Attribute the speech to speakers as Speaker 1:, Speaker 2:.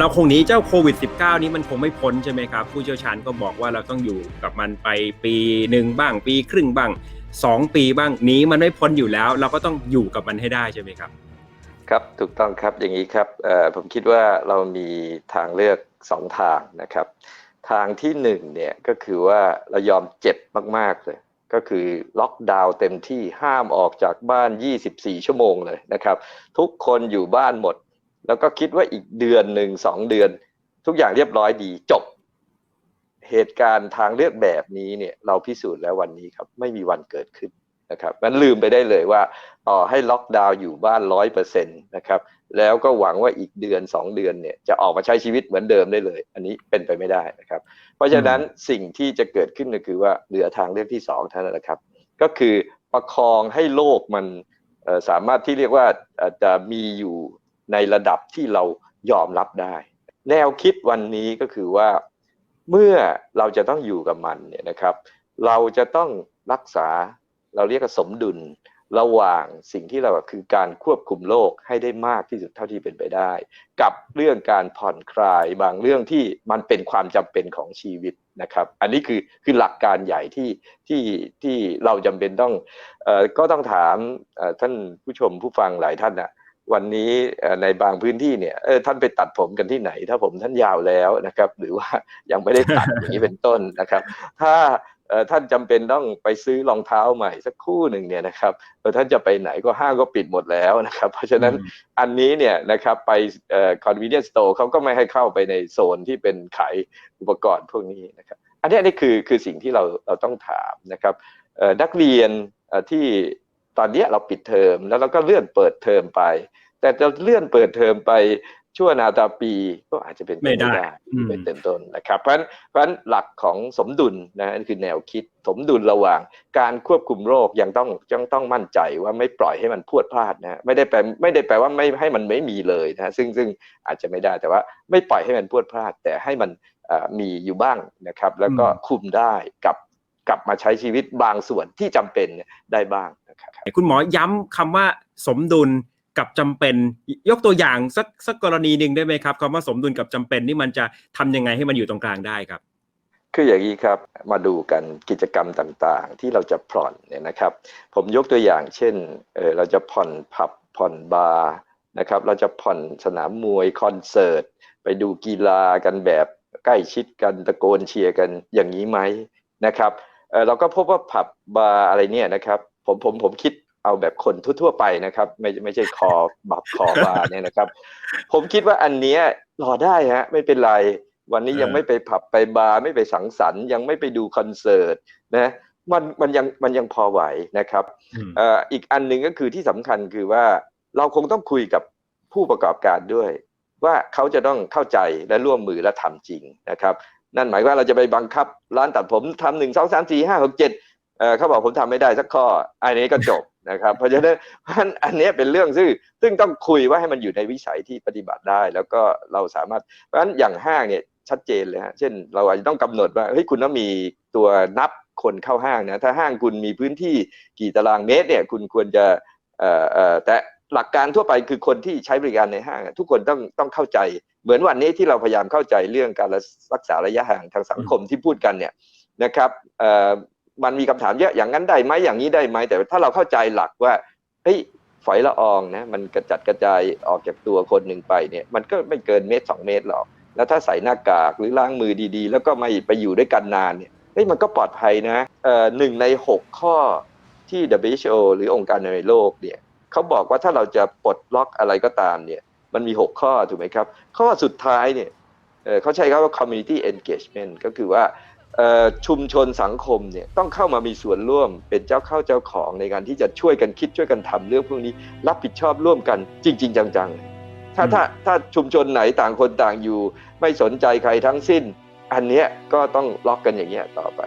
Speaker 1: เราคงหนีเจ้าโควิด -19 นี้มันคงไม่พ้นใช่ไหมครับ ผู้เชี่ยวชาญก็บอกว่าเราต้องอยู่กับมันไปปีหนึ่งบ้าง ปีครึ่งบ้างสองปีบ้างหนีมันไม่พ้นอยู่แล้ว เราก็ต้องอยู่กับมันให้ได้ใช่ไหมครับ
Speaker 2: ครับถูกต้องครับอย่างนี้ครับผมคิดว่าเรามีทางเลือกสองทางนะครับ ทางที่หนึ่งเนี่ยก็คือว่าเรายอมเจ็บมากๆเลยก็คือล็อกดาวน์เต็มที่ห้ามออกจากบ้าน 24 ชั่วโมงเลยนะครับ ทุกคนอยู่บ้านหมด แล้วก็คิดว่าอีกเดือนหนึ่งสองเดือน ทุกอย่างเรียบร้อยดีจบ เหตุการณ์ทางเลือกแบบนี้เนี่ยเราพิสูจน์แล้ววันนี้ครับไม่มีวันเกิดขึ้นนะครับมันลืมไปได้เลยว่าต่อให้ล็อกดาวน์อยู่บ้านร้อยเปอร์เซ็นต์นะครับแล้วก็หวังว่าอีกเดือนสองเดือนเนี่ยจะออกมาใช้ชีวิตเหมือนเดิมได้เลย อันนี้เป็นไปไม่ได้นะครับ เพราะฉะนั้นสิ่งที่จะเกิดขึ้นก็คือว่าเหลือทางเลือกที่สองเท่านั้นแหละครับ ก็คือประคองให้โลกมันเอ่อสามารถที่เรียกว่าเอ่อจะมีอยู่ ในระดับที่เรายอมรับได้ แนวคิดวันนี้ก็คือว่าเมื่อเราจะต้องอยู่กับมันเนี่ยนะครับ เราจะต้องรักษาเราเรียกสมดุลระหว่างสิ่งที่เราคือการควบคุมโลกให้ได้มากที่สุดเท่าที่เป็นไปได้ กับเรื่องการผ่อนคลายบางเรื่องที่มันเป็นความจำเป็นของชีวิตนะครับ อันนี้คือคือหลักการใหญ่ที่ที่ที่เราจำเป็นต้องเอ่อก็ต้องถามท่านผู้ชมผู้ฟังหลายท่านนะ วันนี้เอ่อในบางพื้นที่เนี่ยเออท่านไปตัดผมกันที่ไหน ถ้าผมท่านยาวแล้วนะครับ หรือว่ายังไม่ได้ตัดอย่างนี้เป็นต้นนะครับ ถ้าเอ่อท่านจำเป็นต้องไปซื้อรองเท้าใหม่สักคู่หนึ่งเนี่ยนะครับเออท่านจะไปไหนก็ห้างก็ปิดหมดแล้วนะครับ เพราะฉะนั้นอันนี้เนี่ยนะครับไปเอ่อ convenience store เขาก็ไม่ให้เข้าไปในโซนที่เป็นขายอุปกรณ์พวกนี้นะครับ อันนี้อันนี้คือคือสิ่งที่เราเราต้องถามนะครับเอ่อนักเรียนเอ่อที่ ตอนเนี้ยเราปิดเทอมแล้วเราก็เลื่อนเปิดเทอมไป แต่จะเลื่อนเปิดเทอมไปชั่วนาตาปีก็อาจจะเป็นป
Speaker 1: ไม่ได้อืม
Speaker 2: เป็นต้นนะครับ เพราะฉะนั้นเพราะฉะนั้นหลักของสมดุลนะนั่นคือแนวคิดสมดุลระหว่างการควบคุมโรคยังต้องยังต้องมั่นใจว่าไม่ปล่อยให้มันพรวดพลาดนะไม่ได้แปลไม่ได้แปลว่าไม่ให้มันไม่มีเลยนะซึ่งซึ่งอาจจะไม่ได้แต่ว่าไม่ปล่อยให้มันพรวดพลาด แต่ให้มันเอ่อมีอยู่บ้างนะครับ แล้วก็
Speaker 1: อืม
Speaker 2: คุมได้กับ กลับมาใช้ชีวิตบางส่วนที่จำเป็นเนี่ยได้บ้างนะครับ
Speaker 1: คุณหมอย้ำคำว่าสมดุลกับจำเป็นยกตัวอย่างสักสักกรณีหนึ่งได้ไหมครับคำว่าสมดุลกับจำเป็นนี่มันจะทำยังไงให้มันอยู่ตรงกลางได้ครับ
Speaker 2: คืออย่างนี้ครับมาดูกันกิจกรรมต่างๆ ที่เราจะผ่อนเนี่ยนะครับ ผมยกตัวอย่าง เช่นเออเราจะผ่อนผับผ่อนบาร์นะครับเราจะผ่อนสนามมวยคอนเสิร์ตไปดูกีฬากันแบบใกล้ชิดกันตะโกนเชียร์กันอย่างนี้ไหมนะครับ เออเราก็พบว่าผับบาร์อะไรเนี่ยนะครับผมผมผมคิดเอาแบบคนทั่วๆไปนะครับ ไม่ไม่ใช่คอบับคอบาร์เนี่ยนะครับ ผมคิดว่าอันเนี้ยรอได้ฮะไม่เป็นไร วันนี้
Speaker 1: เออ
Speaker 2: ยังไม่ไปผับไปบาร์ไม่ไปสังสรรค์ยังไม่ไปดูคอนเสิร์ตนะมันมันยังมันยังพอไหวนะครับ
Speaker 1: อืม
Speaker 2: เอ่ออีกอันหนึ่งก็คือที่สำคัญคือว่าเราคงต้องคุยกับผู้ประกอบการด้วย ว่าเขาจะต้องเข้าใจและร่วมมือและทำจริงนะครับ นั่นหมายว่าเราจะไปบังคับร้านตัดผมทำหนึ่งสองสามสี่ห้าหกเจ็ดเขาบอกผมทำไม่ได้สักข้ออันนี้ก็จบนะครับ เพราะฉะนั้นอันนี้เป็นเรื่องซึ่งซึ่งต้องคุยว่าให้มันอยู่ในวิสัยที่ปฏิบัติได้ แล้วก็เราสามารถเพราะฉะนั้นอย่างห้างเนี่ยชัดเจนเลยฮะเช่น เราอาจจะต้องกำหนดว่าเฮ้ยคุณต้องมีตัวนับคนเข้าห้างนะถ้าห้างคุณมีพื้นที่กี่ตารางเมตรเนี่ยคุณควรจะเอ่อเอ่อแต่ หลักการทั่วไปคือคนที่ใช้บริการในห้างทุกคนต้องต้องเข้าใจ เหมือนวันนี้ที่เราพยายามเข้าใจเรื่องการรักษาระยะห่างทางสังคมที่พูดกันเนี่ยนะครับมันมีคำถามเยอะอย่างนั้นได้ไหมอย่างนี้ได้ไหมแต่ถ้าเราเข้าใจหลักว่าเฮ้ยฝอยละอองนะมันกระจัดกระจายออกจากตัวคนหนึ่งไปเนี่ยมันก็ไม่เกินเมตรสองเมตรหรอก แล้วถ้าใส่หน้ากากหรือล้างมือดีๆ แล้วก็ไม่ไปอยู่ด้วยกันนานเนี่ยเฮ้ยมันก็ปลอดภัยนะหนึ่งในหกข้อที่ WHO หรือองค์การอนามัยโลกเนี่ย เขาบอกว่าถ้าเราจะปลดล็อกอะไรก็ตามเนี่ยมันมีหกข้อถูกไหมครับ ข้อสุดท้ายเนี่ยเอ่อเขาใช้คำว่า community engagement ก็คือว่าเอ่อชุมชนสังคมเนี่ยต้องเข้ามามีส่วนร่วมเป็นเจ้าเข้าเจ้าของในการที่จะช่วยกันคิดช่วยกันทำเรื่องพวกนี้ รับผิดชอบร่วมกันจริง ๆ จังๆ ถ้า
Speaker 1: อืม
Speaker 2: ถ้าถ้าชุมชนไหนต่างคนต่างอยู่ ไม่สนใจใครทั้งสิ้น อันเนี้ยก็ต้องล็อกกันอย่างเงี้ยต่อไป